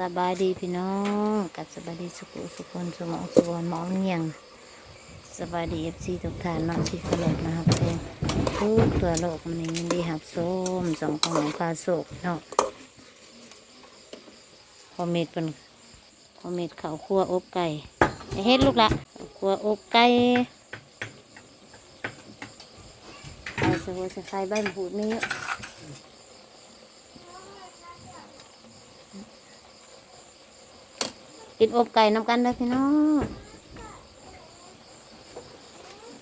สบายดีพี่น้องกับสบายดีสุขุสุขคนสมองสุวรรณหมองเงียงสบายดีเอฟซีทุกท่านน้องที่เคารพนะครับเพลงทุกตัวโลกมันยินดีหับส้มสองของพาโศกเนาะคอมเมดเป็นคอมเมดเขาวคั่วอบไก่เฮ็ดลูกละคั่วอบไก่ใส่สะโพกใส่ใบมะกรูดนี่เยอะ กินอบไก่น้ำกันเด้พี่น้อง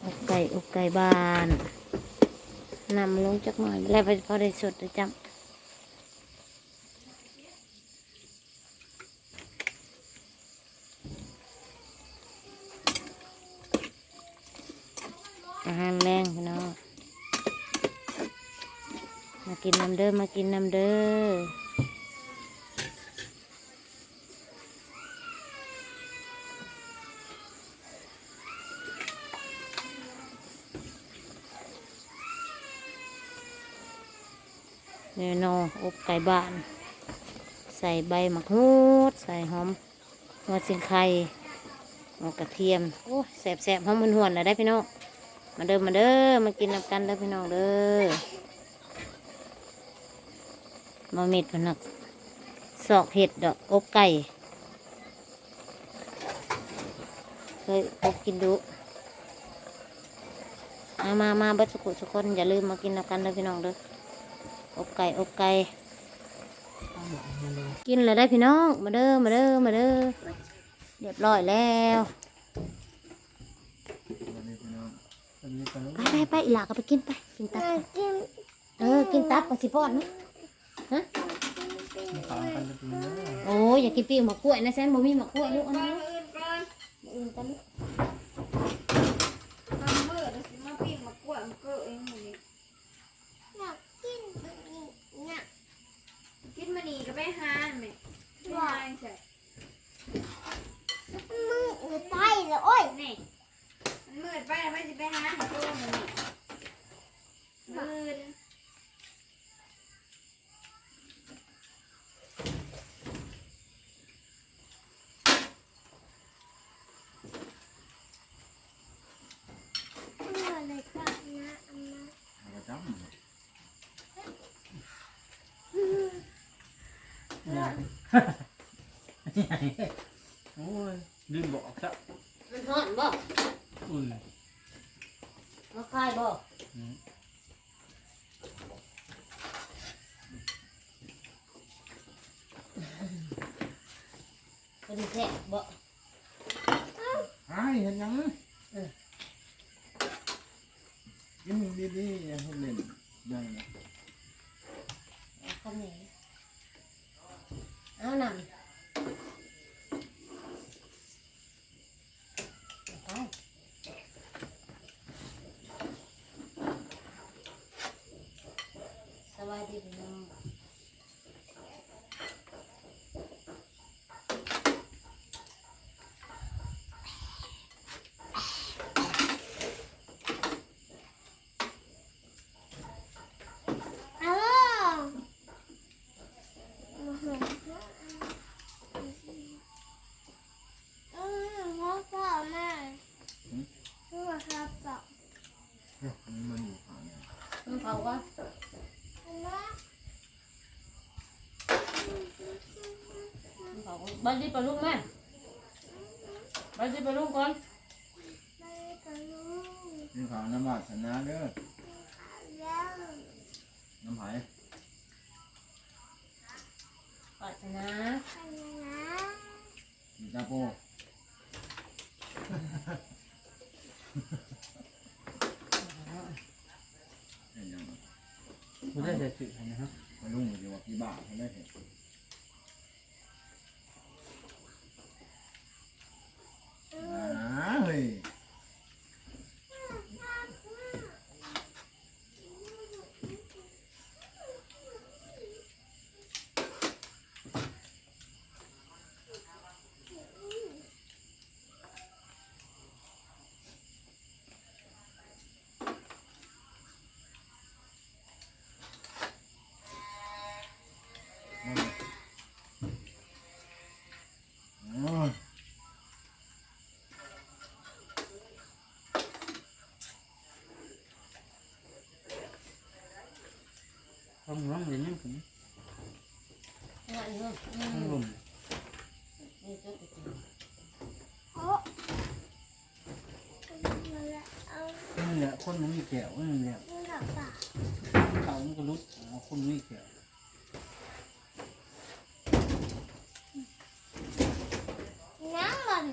อบไก่อบไก่บานนำลงจักหน่อยแล้วไปพอได้สดได้จำอาหารแรงพี่น้องมากินน้ำเด้อมากินน้ำเด้อ เนโนอบไก่บ้าน ใส่ใบมะกรูดใส่หอมหัวสิงไข่หัวกระเทียมโอ้แสบแสบหอมมันหวนเลยได้พี่น้องมาเด้อมาเด้อมากินน้ำกันเด้อพี่น้องเด้อมาเม็ดพนักสอกเห็ดดอกอบไก่เคยอบกินดูมามามาบัสุกุสุกคนอย่าลืมมากินน้ำกันเด้อพี่น้องเด้อ อบไก่อบไก่กินเลยได้พี่น้องมาเด้อมาเด้อมาเด้อเรียบร้อยแล้วไปไปไปอีหลาก็ไปกินไปกินตับก่อนเออกินตับกับสิปอดนะฮะโอ้ยอยากกินปีกมะกล้วยนะแซนบ่มีมะกล้วยลูกอันนั้นอื่นกันลูก กิน มานีก็ไปหาไหมไม่หาใช่มืออือไตเลยโอ้ยนี่มันมืดไปแล้วไม่จะไปหาหาตัวมันนี่มืด มือเลยก็นะอันนั้น โอ้ยลืมบอกซะมันฮ้อนบ่อุ่นมาคายบ่อืมเป็นแซ่บบ่ไอ้เห็นยังกินดีๆอย่าให้เล่นยังนะเอาคำนี้ เอานำเอาไปสวัสดีพี่น้อง เอาอืมพ่อพ่อแม่พ่อครับต่อ มันอยู่ข้างใน มัน เผาก็อันนั้นมันเผาก็บ้านที่ปลาลูกแม่บ้านที่ปลาลูกก่อนไม่ก็รู้นี่ข้าวน้ำบาดชนะเด้อแล้วน้ำไผ่ปัดนะอันนั้นนะมีตาโป ไม่ได้ใจะสื่อนะครับมาลุงอยู่ว่าพี่บ้าทเขาได้เห็น คนมันมีแก้วนี่แหละเรื่องปากเขามันก็รุดเอาคนมีแก้ว น้ำมัน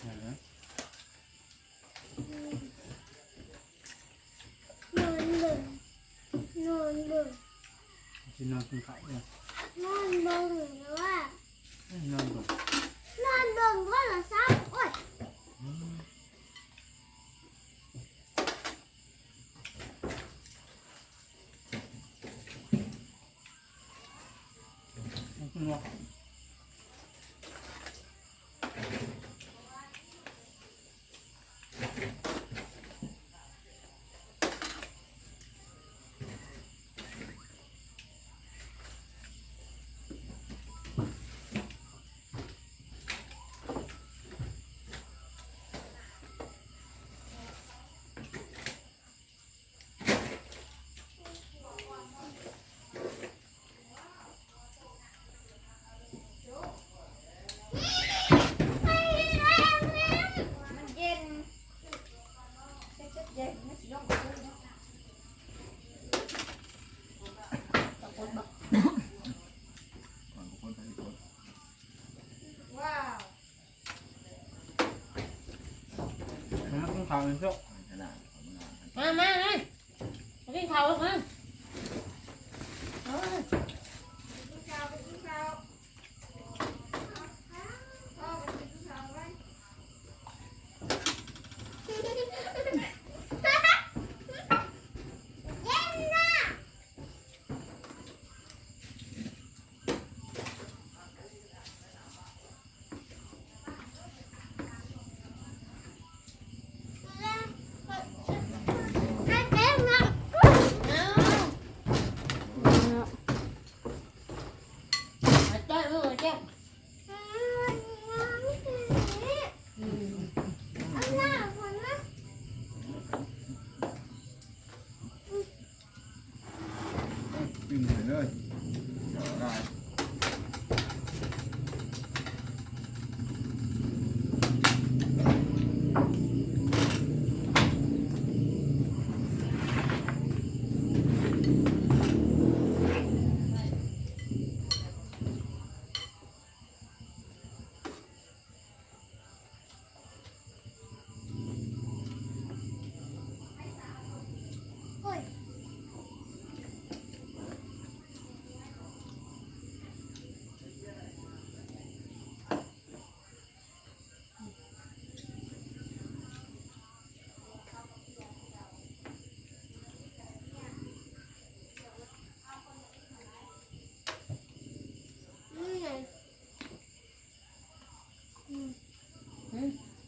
เห็นไหม นอนเบิ่งนอนเบิ่ง จะนอนกินข้าวเนี่ยนอนเบิ่งนะว่า นอนก่อนนอนเบิ่งโทรศัพท์โอ๊ยมันขึ้นว่ามัน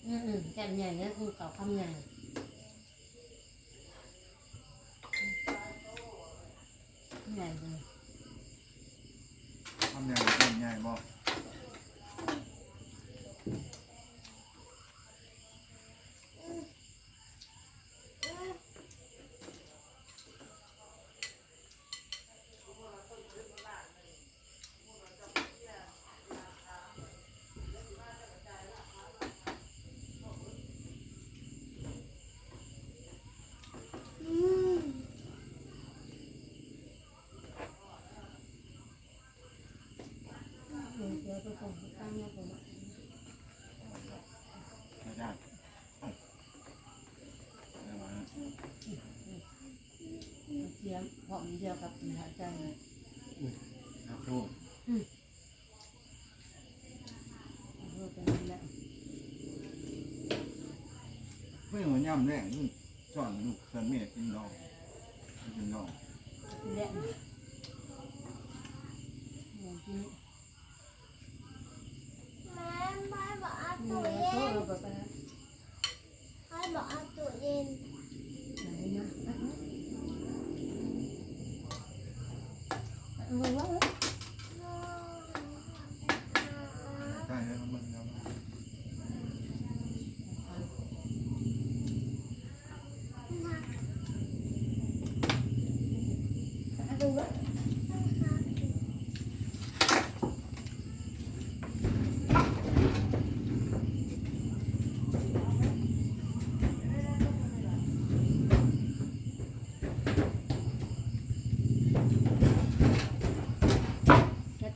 อืมแก้มใหญ่เนี่ยคือเก่าคำใหญ่ใหญ่เลย ทำใหญ่ทำใหญ่บอกม เดี๋ยวไปส่งที่ตั้งแล้วผม ไม่ได้เอาเอามา เที ยมพร้อมีเดียวกับหาใจเอาโชว์เพื่อเป็นนั่นแหละเพื่หัวย่ำแรงนี่สอนลูกสอนเมียกินดองกินดองเละอย่างที่ายแล้วมันแล้ว ดูว่า จะ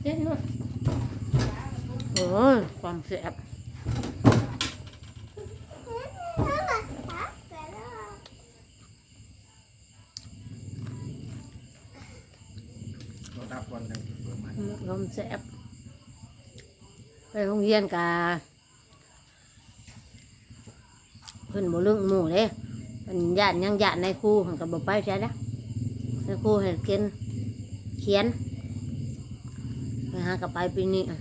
เต้นด้วยโอ้ยความแสบเราดับวันหนึ่งประมาณลมแสบไปโรงเรียนกาเพิ่นบ่ลึงหมู่เด้เป็นญาติยังญาติในครูมันก็บ่ไปใช่ละในครูให้เขียนเขียนไป หากับไปปีนี้อะ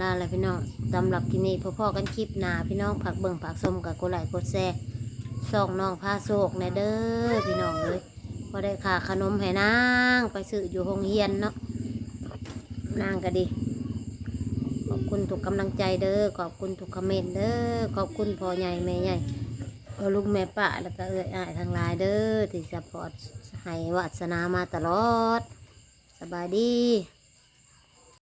ลาแล้วพี่น้องสำหรับกินนี้พ่อๆกันคลิปหนาพี่น้องผักเบิ่งผักสมกับกดไลค์กดแชร์ส่องน้องพาโศกในเด้อพี่น้องเลยพอได้ค่าขนมให้นางไปซื้ออยู่โรงเรียนเนาะนางก็ดี ขอบคุณทุกกำลังใจเด้อขอบคุณทุกคอมเมนต์เด้อขอบคุณพ่อใหญ่แม่ใหญ่พ่อลุงแม่ป้าแล้วก็เอ้ยอ้ายทางหลายเด้อที่สปอร์ต ให้วาสนามาตลอด สบายดี